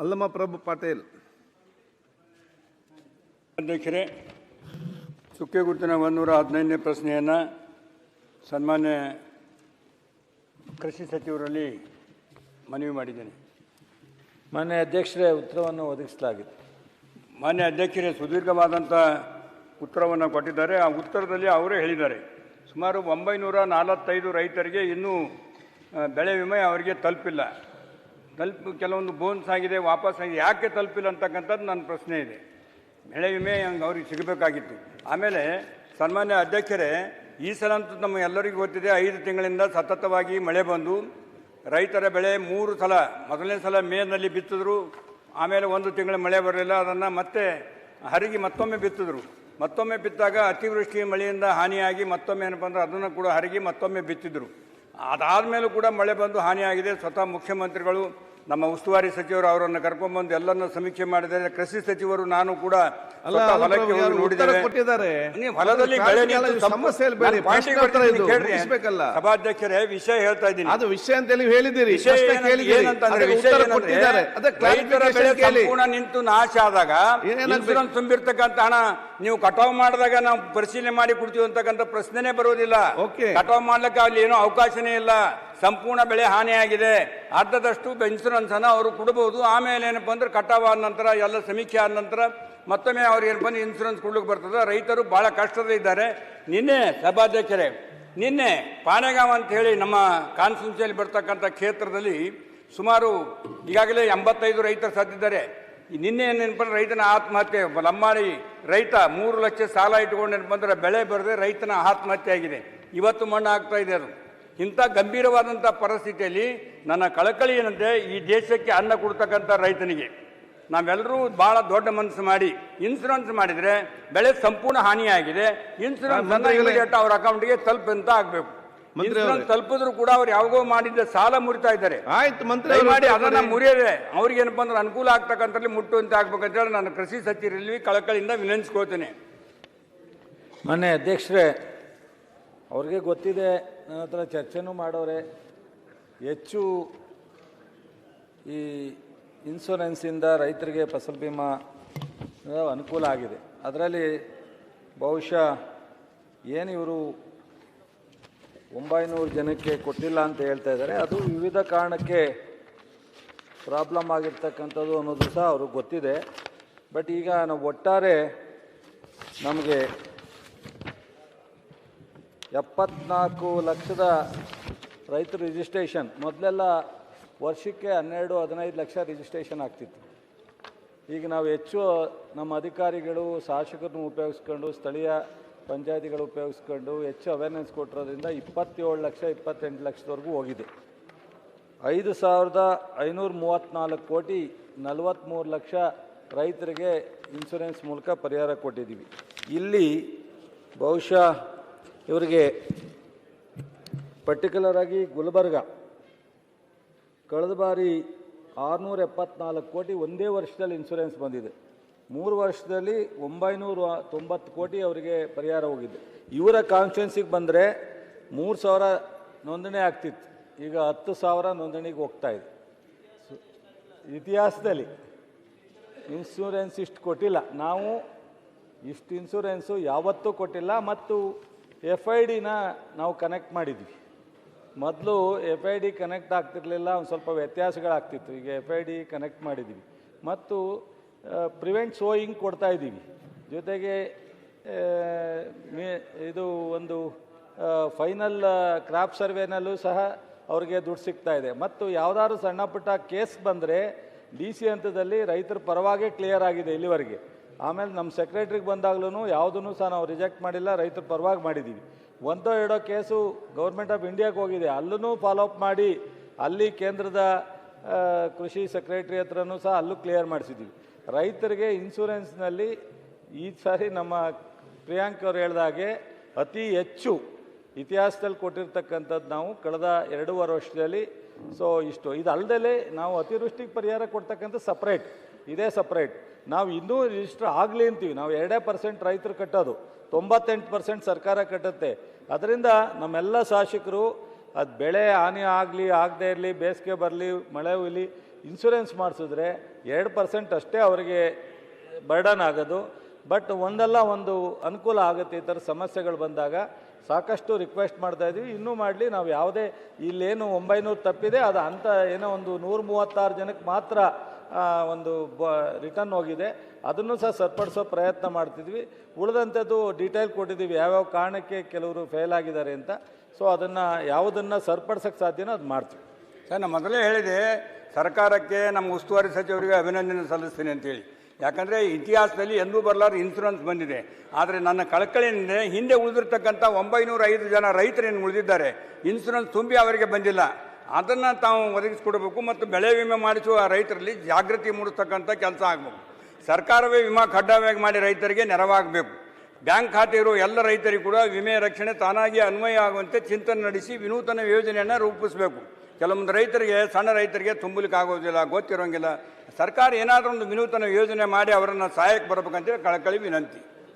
ಅಲ್ಲಮ ಪ್ರಭು ಪಾಟೀಲ್. ಅಧ್ಯಕ್ಷರೇ ಸುಕ್ಕೆ ಗುರುತಿನ ಒಂದೂರ ಹದಿನೈದನೇ ಪ್ರಶ್ನೆಯನ್ನು ಸನ್ಮಾನ್ಯ ಕೃಷಿ ಸಚಿವರಲ್ಲಿ ಮನವಿ ಮಾಡಿದ್ದೇನೆ. ಮಾನ್ಯ ಅಧ್ಯಕ್ಷರೇ ಉತ್ತರವನ್ನು ಒದಗಿಸಲಾಗಿದೆ. ಮಾನ್ಯ ಅಧ್ಯಕ್ಷರೇ ಸುದೀರ್ಘವಾದಂಥ ಉತ್ತರವನ್ನು ಕೊಟ್ಟಿದ್ದಾರೆ. ಆ ಉತ್ತರದಲ್ಲಿ ಅವರೇ ಹೇಳಿದ್ದಾರೆ. ಸುಮಾರು ಒಂಬೈನೂರ ನಲವತ್ತೈದು ರೈತರಿಗೆ ಇನ್ನೂ ಬೆಳೆ ವಿಮೆ ಅವರಿಗೆ ತಲುಪಿಲ್ಲ. ತಲುಪು, ಕೆಲವೊಂದು ಬೋನ್ಸ್ ಆಗಿದೆ, ವಾಪಸ್ ಆಗಿದೆ, ಯಾಕೆ ತಲುಪಿಲ್ಲ ಅಂತಕ್ಕಂಥದ್ದು ನನ್ನ ಪ್ರಶ್ನೆ ಇದೆ. ಬೆಳೆ ವಿಮೆ ಹಂಗೆ ಅವ್ರಿಗೆ ಸಿಗಬೇಕಾಗಿತ್ತು. ಆಮೇಲೆ ಸನ್ಮಾನ್ಯ ಅಧ್ಯಕ್ಷರೇ, ಈ ಸಲ ಅಂತೂ ನಮ್ಮ ಎಲ್ಲರಿಗೂ ಗೊತ್ತಿದೆ, ಐದು ತಿಂಗಳಿಂದ ಸತತವಾಗಿ ಮಳೆ ಬಂದು, ರೈತರ ಬೆಳೆ ಮೂರು ಸಲ, ಮೊದಲನೇ ಸಲ ಮೇನಲ್ಲಿ ಬಿತ್ತಿದ್ರು, ಆಮೇಲೆ ಒಂದು ತಿಂಗಳ ಮಳೆ ಬರಲಿಲ್ಲ, ಅದನ್ನು ಮತ್ತೆ ಹರಿಗಿ ಮತ್ತೊಮ್ಮೆ ಬಿತ್ತಿದ್ರು. ಮತ್ತೊಮ್ಮೆ ಬಿತ್ತಾಗ ಅತಿವೃಷ್ಟಿ ಮಳೆಯಿಂದ ಹಾನಿಯಾಗಿ ಮತ್ತೊಮ್ಮೆ ಏನಪ್ಪ ಅಂದ್ರೆ ಅದನ್ನು ಕೂಡ ಹರಿಗಿ ಮತ್ತೊಮ್ಮೆ ಬಿತ್ತಿದ್ರು. ಅದಾದಮೇಲೂ ಕೂಡ ಮಳೆ ಬಂದು ಹಾನಿಯಾಗಿದೆ, ಸ್ವತಃ ಮುಖ್ಯಮಂತ್ರಿಗಳು ನಮ್ಮ ಉಸ್ತುವಾರಿ ಸಚಿವರು ಅವರನ್ನು ಕರ್ಕೊಂಡ್ಬಂದು ಎಲ್ಲರನ್ನ ಸಮೀಕ್ಷೆ ಮಾಡಿದ್ದಾರೆ. ಕೃಷಿ ಸಚಿವರು ನಾನು ಕೂಡ. ಸಭಾಧ್ಯಕ್ಷರೇ ವಿಷಯ ಹೇಳ್ತಾ ಇದ್ದೀನಿ. ಅದು ವಿಷಯ ಅಂತ ಹೇಳಿ ಹೇಳಿದಿರಿ ಸಂಪೂರ್ಣ ನಿಂತು ನಾಶ ಆದಾಗ? ಇನ್ಸೂರೆನ್ಸ್ ತುಂಬಿರ್ತಕ್ಕಂಥ ಹಣ ನೀವು ಕಟಾವ್ ಮಾಡಿದಾಗ ನಾವು ಪರಿಶೀಲನೆ ಮಾಡಿ ಕೊಡ್ತೀವಿ ಅಂತಕ್ಕಂಥ ಪ್ರಶ್ನೆನೇ ಬರೋದಿಲ್ಲ ಕಟಾವು ಮಾಡ್ಲಿಕ್ಕೆ ಅಲ್ಲಿ ಏನೋ ಅವಕಾಶನೇ ಇಲ್ಲ. ಸಂಪೂರ್ಣ ಬೆಳೆ ಹಾನಿಯಾಗಿದೆ. ಅರ್ಧದಷ್ಟು ಇನ್ಸೂರೆನ್ಸ್ ಅನ್ನ ಅವರು ಕೊಡಬಹುದು ಆಮೇಲೆ ಏನಪ್ಪ ಅಂದ್ರೆ ಕಟಾವು ಆದ ನಂತರ ಎಲ್ಲ ಸಮೀಕ್ಷೆ ಆದ ನಂತರ ಮತ್ತೊಮ್ಮೆ ಅವ್ರಿಗೆ ಏನಪ್ಪ ಅಂದ್ರೆ ಇನ್ಸೂರೆನ್ಸ್ ಕೊಡ್ಲಿಕ್ಕೆ ಬರ್ತದೆ, ರೈತರು ಬಹಳ ಇದ್ದಾರೆ ನಿನ್ನೆ ಸಭಾಧ್ಯಕ್ಷರೇ, ನಿನ್ನೆ ಪಾನೆಗಾಂವ್ ಅಂತ ಹೇಳಿ ನಮ್ಮ ಕಾನ್ಸ್ಟಿಟ್ಯೂನ್ಸಿಯಲ್ಲಿ ಬರ್ತಕ್ಕಂಥ ಕ್ಷೇತ್ರದಲ್ಲಿ ಸುಮಾರು ಈಗಾಗಲೇ ಎಂಬತ್ತೈದು ರೈತರು ಸತ್ತಿದ್ದಾರೆ. ನಿನ್ನೆ ಏನಪ್ಪ ರೈತನ ಆತ್ಮಹತ್ಯೆ, ಲಂಬಾಣಿ ರೈತ ಮೂರು ಲಕ್ಷ ಸಾಲ ಇಟ್ಕೊಂಡು ಏನಪ್ಪ ಅಂದ್ರೆ ಬೆಳೆ ಬರದೆ ರೈತನ ಆತ್ಮಹತ್ಯೆ ಆಗಿದೆ. ಇವತ್ತು ಮಣ್ಣು ಆಗ್ತಾ ಇದೆ ಅದು. ಇಂಥ ಗಂಭೀರವಾದಂಥ ಪರಿಸ್ಥಿತಿಯಲ್ಲಿ ನನ್ನ ಕಳಕಳಿ ಏನಂದ್ರೆ ಈ ದೇಶಕ್ಕೆ ಅನ್ನ ಕೊಡ್ತಕ್ಕಂಥ ರೈತನಿಗೆ. ನಾವೆಲ್ಲರೂ ಭಾಳ ದೊಡ್ಡ ಮನಸ್ಸು ಮಾಡಿ ಇನ್ಸೂರೆನ್ಸ್ ಮಾಡಿದ್ರೆ ಬೆಳೆ ಸಂಪೂರ್ಣ ಹಾನಿಯಾಗಿದೆ. ಇನ್ಸೂರೆನ್ಸ್ ಇಮಿಡಿಯೇಟ್ ಅವ್ರ ಅಕೌಂಟ್ಗೆ ತಲುಪಂತ ಆಗಬೇಕು. ತಲುಪಿದ್ರು ಕೂಡ ಅವ್ರು ಯಾವಾಗೋ ಮಾಡಿದ್ದ ಸಾಲ ಮುರಿತಾ ಇದ್ದಾರೆ. ಆಯ್ತು ಮಂತ್ರಿ ಮಾಡಿ ಅದನ್ನ ಮುರಿಯದೆ. ಅವ್ರಿಗೆ ಏನಪ್ಪ ಅಂದ್ರೆ ಅನುಕೂಲ ಆಗ್ತಕ್ಕಂಥಲ್ಲಿ ಮುಟ್ಟುವಂತೆ ಆಗ್ಬೇಕಂತ ಹೇಳಿ ನಾನು ಕೃಷಿ ಸಚಿವರಲ್ಲಿ ಕಳಕಳಿಯಿಂದ ವಿನಂತಿಸ್ಕೋತೇನೆ ಮೊನ್ನೆ ಅಧ್ಯಕ್ಷರೇ ಅವ್ರಿಗೆ ಗೊತ್ತಿದೆ, ನನ್ನ ಹತ್ರ ಚರ್ಚೆನೂ ಮಾಡೋರೆ. ಹೆಚ್ಚು ಈ ಇನ್ಶೂರೆನ್ಸಿಂದ ರೈತರಿಗೆ ಫಸಲ್ ಬಿಮಾ ಅನುಕೂಲ ಆಗಿದೆ. ಅದರಲ್ಲಿ ಬಹುಶಃ ಏನು ಇವರು ಒಂಬೈನೂರು ಜನಕ್ಕೆ ಕೊಟ್ಟಿಲ್ಲ ಅಂತ ಹೇಳ್ತಾ ಇದ್ದಾರೆ. ಅದು ವಿವಿಧ ಕಾರಣಕ್ಕೆ ಪ್ರಾಬ್ಲಮ್ ಆಗಿರ್ತಕ್ಕಂಥದ್ದು ಅನ್ನೋದು ಸಹ ಅವ್ರಿಗೆ ಗೊತ್ತಿದೆ. ಬಟ್ ಈಗ ನಾವು ಒಟ್ಟಾರೆ ನಮಗೆ ಎಪ್ಪತ್ನಾಲ್ಕು ಲಕ್ಷದ ರೈತರ ರಿಜಿಸ್ಟ್ರೇಷನ್ ಮೊದಲೆಲ್ಲ ವರ್ಷಕ್ಕೆ ಹನ್ನೆರಡು, ಹದಿನೈದು ಲಕ್ಷ ರಿಜಿಸ್ಟ್ರೇಷನ್ ಆಗ್ತಿತ್ತು. ಈಗ ನಾವು ಹೆಚ್ಚು ನಮ್ಮ ಅಧಿಕಾರಿಗಳು, ಶಾಸಕರನ್ನು ಉಪಯೋಗಿಸ್ಕೊಂಡು, ಸ್ಥಳೀಯ ಪಂಚಾಯತಿಗಳು ಉಪಯೋಗಿಸ್ಕೊಂಡು ಹೆಚ್ಚು ಅವೇರ್ನೆಸ್ ಕೊಟ್ಟಿರೋದ್ರಿಂದ ಇಪ್ಪತ್ತೇಳು ಲಕ್ಷ, ಇಪ್ಪತ್ತೆಂಟು ಲಕ್ಷದವರೆಗೂ ಹೋಗಿದೆ. ಐದು ಸಾವಿರದ ಐನೂರ ಮೂವತ್ತ್ನಾಲ್ಕು ಕೋಟಿ ನಲವತ್ತ್ಮೂರು ಲಕ್ಷ ರೈತರಿಗೆ ಇನ್ಶೂರೆನ್ಸ್ ಮೂಲಕ ಪರಿಹಾರ ಕೊಟ್ಟಿದ್ದೀವಿ. ಇಲ್ಲಿ ಬಹುಶಃ ಇವರಿಗೆ ಪರ್ಟಿಕ್ಯುಲರ್ ಆಗಿ ಗುಲ್ಬರ್ಗ. ಕಳೆದ ಬಾರಿ ಆರುನೂರ ಎಪ್ಪತ್ನಾಲ್ಕು ಕೋಟಿ ಒಂದೇ ವರ್ಷದಲ್ಲಿ ಇನ್ಶೂರೆನ್ಸ್ ಬಂದಿದೆ. ಮೂರು ವರ್ಷದಲ್ಲಿ ಒಂಬೈನೂರ ತೊಂಬತ್ತು ಕೋಟಿ ಅವರಿಗೆ ಪರಿಹಾರ ಹೋಗಿದೆ. ಇವರ ಕಾನ್ಸ್ಟಿಟ್ಯೂನ್ಸಿಗೆ ಬಂದರೆ ಮೂರು ಸಾವಿರ ನೋಂದಣಿ ಆಗ್ತಿತ್ತು. ಈಗ ಹತ್ತು ಸಾವಿರ ನೋಂದಣಿಗೆ ಹೋಗ್ತಾ ಇದೆ. ಇತಿಹಾಸದಲ್ಲಿ ಇನ್ಶೂರೆನ್ಸ್ ಇಷ್ಟು ಕೊಟ್ಟಿಲ್ಲ. ನಾವು ಇಷ್ಟು ಇನ್ಶೂರೆನ್ಸು ಯಾವತ್ತೂ ಕೊಟ್ಟಿಲ್ಲ ಮತ್ತು ಎಫ್ ಐ ಡಿನ ನಾವು ಕನೆಕ್ಟ್ ಮಾಡಿದ್ವಿ. ಮೊದಲು ಎಫ್ ಐ ಡಿ ಕನೆಕ್ಟ್ ಆಗ್ತಿರ್ಲಿಲ್ಲ, ಒಂದು ಸ್ವಲ್ಪ ವ್ಯತ್ಯಾಸಗಳಾಗ್ತಿತ್ತು. ಈಗ ಎಫ್ ಐ ಡಿ ಕನೆಕ್ಟ್ ಮಾಡಿದ್ವಿ. ಮತ್ತು ಪ್ರಿವೆಂಟ್ ಸೋಯಿಂಗ್ ಕೊಡ್ತಾ ಇದ್ದೀವಿ. ಜೊತೆಗೆ ಇದು ಒಂದು ಫೈನಲ್ ಕ್ರಾಪ್ ಸರ್ವೆನಲ್ಲೂ ಸಹ ಅವ್ರಿಗೆ ದುಡ್ಡು ಸಿಗ್ತಾ ಇದೆ. ಮತ್ತು ಯಾವುದಾದ್ರು ಸಣ್ಣ ಪುಟ್ಟ ಕೇಸ್ ಬಂದರೆ ಡಿ ಸಿ ಹಂತದಲ್ಲಿ ರೈತರ ಪರವಾಗಿ ಕ್ಲಿಯರ್ ಆಗಿದೆ ಇಲ್ಲಿವರೆಗೆ. ಆಮೇಲೆ ನಮ್ಮ ಸೆಕ್ರೆಟ್ರಿಗೆ ಬಂದಾಗ್ಲೂ ಯಾವುದನ್ನು ಸಹ ನಾವು ರಿಜೆಕ್ಟ್ ಮಾಡಿಲ್ಲ, ರೈತರ ಪರವಾಗಿ ಮಾಡಿದ್ದೀವಿ ಒಂದೋ ಎರಡೋ ಕೇಸು ಗೌರ್ಮೆಂಟ್ ಆಫ್ ಇಂಡಿಯಾಗೆ ಹೋಗಿದೆ ಅಲ್ಲೂ ಫಾಲೋ ಅಪ್ ಮಾಡಿ ಅಲ್ಲಿ ಕೇಂದ್ರದ ಕೃಷಿ ಸೆಕ್ರೆಟ್ರಿ ಹತ್ರನೂ ಸಹ ಅಲ್ಲೂ ಕ್ಲಿಯರ್ ಮಾಡಿಸಿದ್ದೀವಿ ರೈತರಿಗೆ ಇನ್ಶೂರೆನ್ಸ್ನಲ್ಲಿ ಈ ಸಾರಿ ನಮ್ಮ ಪ್ರಿಯಾಂಕ್ ಅವ್ರು ಹೇಳ್ದಾಗೆ ಅತಿ ಹೆಚ್ಚು ಇತಿಹಾಸದಲ್ಲಿ ಕೊಟ್ಟಿರ್ತಕ್ಕಂಥದ್ದು ನಾವು ಕಳೆದ ಎರಡೂವರೆ ವರ್ಷದಲ್ಲಿ. ಸೊ ಇಷ್ಟು ಇದಲ್ಲದೆ ನಾವು ಅತಿವೃಷ್ಟಿಗೆ ಪರಿಹಾರ ಕೊಡ್ತಕ್ಕಂಥ ಸಪ್ರೇಟ್ ಇದೇ ಸಪ್ರೇಟ್ ನಾವು ಇನ್ನೂ ರಿಜಿಸ್ಟರ್ ಆಗಲಿ ಅಂತೀವಿ. ನಾವು ಎರಡೇ ಪರ್ಸೆಂಟ್ ರೈತರು ಕಟ್ಟೋದು. ತೊಂಬತ್ತೆಂಟು ಪರ್ಸೆಂಟ್ ಸರ್ಕಾರ ಕಟ್ಟುತ್ತೆ. ಅದರಿಂದ ನಮ್ಮೆಲ್ಲ ಶಾಸಕರು ಅದು ಬೆಳೆ ಹಾನಿ ಆಗಲಿ, ಆಗದೇ ಇರಲಿ, ಬೇಸಿಗೆ ಬರಲಿ, ಮಳೆ ಹುಲಿ ಇನ್ಸೂರೆನ್ಸ್ ಮಾಡಿಸಿದ್ರೆ ಎರಡು ಪರ್ಸೆಂಟ್ ಅಷ್ಟೇ ಅವರಿಗೆ ಬರ್ಡನ್ ಆಗೋದು. ಬಟ್ ಒಂದಲ್ಲ ಒಂದು ಅನುಕೂಲ ಆಗುತ್ತೆ ಈ ಥರ ಸಮಸ್ಯೆಗಳು ಬಂದಾಗ. ಸಾಕಷ್ಟು ರಿಕ್ವೆಸ್ಟ್ ಮಾಡ್ತಾ ಇದ್ವಿ. ಇನ್ನೂ ಮಾಡಲಿ. ನಾವು ಯಾವುದೇ ಇಲ್ಲೇನು ಒಂಬೈನೂರು ತಪ್ಪಿದೆ. ಅದು ಅಂಥ ಏನೋ ಒಂದು ನೂರ ಮೂವತ್ತಾರು ಜನಕ್ಕೆ ಮಾತ್ರ ಒಂದು ಬ ರಿಟರ್ನ್ ಹೋಗಿದೆ. ಅದನ್ನು ಸಹ ಸರಿಪಡಿಸೋ ಪ್ರಯತ್ನ ಮಾಡ್ತಿದ್ವಿ. ಉಳಿದಂಥದ್ದು ಡೀಟೇಲ್ ಕೊಟ್ಟಿದ್ದೀವಿ. ಯಾವ್ಯಾವ ಕಾರಣಕ್ಕೆ ಕೆಲವರು ಫೇಲ್ ಆಗಿದ್ದಾರೆ ಅಂತ. ಸೊ ಅದನ್ನು ಯಾವುದನ್ನು ಸರಿಪಡ್ಸೋಕ್ಕೆ ಸಾಧ್ಯನೋ ಅದು ಮಾಡ್ತೀವಿ. ಸರ್, ನಾನು ಮೊದಲೇ ಹೇಳಿದೆ, ಸರ್ಕಾರಕ್ಕೆ ನಮ್ಮ ಉಸ್ತುವಾರಿ ಸಚಿವರಿಗೆ ಅಭಿನಂದನೆ ಸಲ್ಲಿಸ್ತೀನಿ ಅಂತೇಳಿ. ಯಾಕಂದರೆ ಇತಿಹಾಸದಲ್ಲಿ ಎಂದೂ ಬರಲಾರ ಇನ್ಸೂರೆನ್ಸ್ ಬಂದಿದೆ. ಆದರೆ ನನ್ನ ಕಳಕಳಿಯಿಂದ ಹಿಂದೆ ಉಳಿದಿರ್ತಕ್ಕಂಥ ಒಂಬೈನೂರ ಐದು ಜನ ರೈತರೇನು ಉಳಿದಿದ್ದಾರೆ. ಇನ್ಸೂರೆನ್ಸ್ ತುಂಬಿ ಅವರಿಗೆ ಬಂದಿಲ್ಲ. ಅದನ್ನು ತಾವು ಒದಗಿಸ್ಕೊಡ್ಬೇಕು ಮತ್ತು ಬೆಳೆ ವಿಮೆ ಮಾಡಿಸುವ ರೈತರಲ್ಲಿ ಜಾಗೃತಿ ಮೂಡಿಸ್ತಕ್ಕಂಥ ಕೆಲಸ ಆಗಬೇಕು. ಸರ್ಕಾರವೇ ವಿಮಾ ಕಡ್ಡಾಯವಾಗಿ ಮಾಡಿ ರೈತರಿಗೆ ನೆರವಾಗಬೇಕು. ಬ್ಯಾಂಕ್ ಖಾತೆ ಇರುವ ಎಲ್ಲ ರೈತರಿಗೂ ಕೂಡ ವಿಮೆ ರಕ್ಷಣೆ ತಾನಾಗಿ ಅನ್ವಯ ಆಗುವಂತೆ ಚಿಂತನೆ ನಡೆಸಿ ವಿನೂತನ ಯೋಜನೆಯನ್ನು ರೂಪಿಸಬೇಕು. ಕೆಲವೊಂದು ರೈತರಿಗೆ, ಸಣ್ಣ ರೈತರಿಗೆ ತುಂಬಲಿಕ್ಕೆ ಆಗೋದಿಲ್ಲ, ಗೊತ್ತಿರೋಂಗಿಲ್ಲ. ಸರ್ಕಾರ ಏನಾದರೂ ಒಂದು ವಿನೂತನ ಯೋಜನೆ ಮಾಡಿ ಅವರನ್ನು ಸಹಾಯಕ್ಕೆ ಬರಬೇಕಂತೇಳಿ ಕಳಕಳಿ ವಿನಂತಿ.